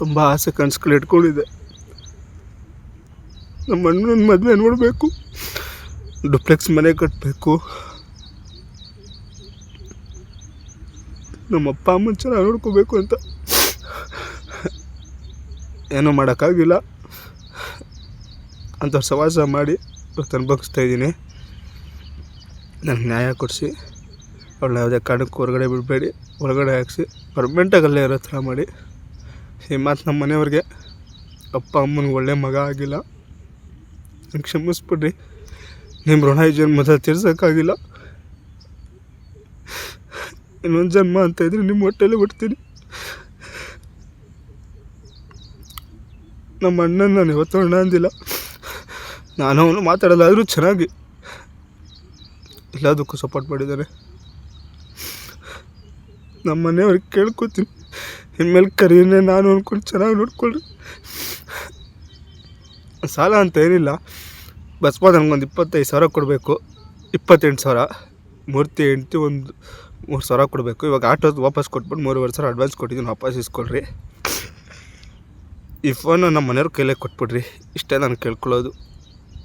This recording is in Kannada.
ತುಂಬ ಆಸೆ ಕನಸುಗಳು ಇಟ್ಕೊಂಡಿದ್ದೆ ನಮ್ಮ ಅಣ್ಣನ ಮದುವೆ ನೋಡಬೇಕು. ಡುಪ್ಲೆಕ್ಸ್ ಮನೆ ಕಟ್ಟಬೇಕು ನಮ್ಮ ಅಪ್ಪ ಅಮ್ಮನ ಚೆನ್ನಾಗಿ ನೋಡ್ಕೋಬೇಕು ಅಂತ. ಏನೂ ಮಾಡೋಕ್ಕಾಗಿಲ್ಲ. ಅಂತ ಸವಾಸ ಮಾಡಿ ಇವತ್ತು ಅನುಭವಿಸ್ತಾ ಇದ್ದೀನಿ. ನನಗೆ ನ್ಯಾಯ ಕೊಡಿಸಿ. ಅವಳನ್ನ ಯಾವುದೇ ಕಾರಣಕ್ಕೂ ಹೊರಗಡೆ ಬಿಡಬೇಡಿ. ಒಳಗಡೆ ಹಾಕಿಸಿ. ಪರ್ಮನೆಂಟಾಗಲ್ಲೇ ಇರೋ ಥರ ಮಾಡಿ. ಈ ಮಾತು ನಮ್ಮ ಮನೆಯವ್ರಿಗೆ ಅಪ್ಪ ಅಮ್ಮನಿಗೆ ಒಳ್ಳೆ ಮಗ ಆಗಿಲ್ಲ. ಕ್ಷಮಿಸ್ಬಿಡ್ರಿ. ನಿಮ್ಮ ಋಣ ಈ ಜನ್ಮದ ತೀರ್ಸೋಕ್ಕಾಗಿಲ್ಲ ಇನ್ನೊಂದು ಜನ್ಮ ಅಂತ ಇದ್ರೆ ನಿಮ್ಮ ಹೊಟ್ಟೆಲ್ಲೇ ಬಿಡ್ತೀನಿ. ನಮ್ಮ ಅಣ್ಣನ ನಾನು ಇವತ್ತು ಅಣ್ಣ ಅಂದಿಲ್ಲ. ನಾನು ಅವನು ಮಾತಾಡಲ್ಲ, ಆದರೂ ಚೆನ್ನಾಗಿ ಎಲ್ಲದಕ್ಕೂ ಸಪೋರ್ಟ್ ಮಾಡಿದ್ದಾರೆ. ನಮ್ಮ ಮನೆಯವ್ರಿಗೆ ಕೇಳ್ಕೊತೀನಿ. ಇನ್ಮೇಲೆ ಕರೀನೆ ನಾನು ಅಂದ್ಕೊಂಡು ಚೆನ್ನಾಗಿ ನೋಡ್ಕೊಳ್ರಿ. ಸಾಲ ಅಂತ ಏನಿಲ್ಲ. ಬಸ್ಪ ನನಗೊಂದು ಇಪ್ಪತ್ತೈದು ಸಾವಿರ ಕೊಡಬೇಕು. ಇಪ್ಪತ್ತೆಂಟು ಸಾವಿರ. ಮೂರ್ತಿ ಹೆಂಡ್ತಿ ಒಂದು ಮೂರು ಸಾವಿರ ಕೊಡಬೇಕು. ಇವಾಗ ಆಟೋದು ವಾಪಸ್ ಕೊಟ್ಬಿಟ್ಟು ಮೂರುವರೆ ಸಾವಿರ ಅಡ್ವಾನ್ಸ್ ಕೊಟ್ಟಿದ್ದೀನಿ, ವಾಪಸ್ ಇಸ್ಕೊಳ್ರಿ. ಈ ಫೋನು ನಮ್ಮ ಮನೆಯವ್ರ ಕೈಲೇ ಕೊಟ್ಬಿಡ್ರಿ. ಇಷ್ಟೇ ನಾನು ಕೇಳ್ಕೊಳ್ಳೋದು.